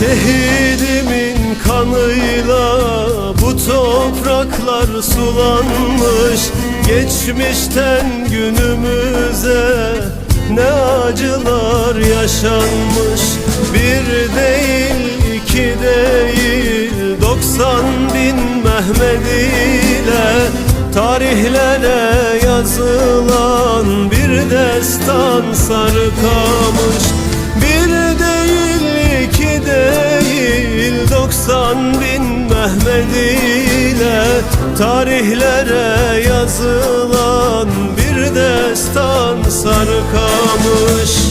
Şehidimin kanıyla bu topraklar sulanmış. Geçmişten günümüze ne acılar yaşanmış. Bir değil iki değil doksan bin Mehmet ile Tarihlere yazılan bir destan sarıkamış Bir doksan bin Mehmet ile Tarihlere yazılan bir destan sarıkamış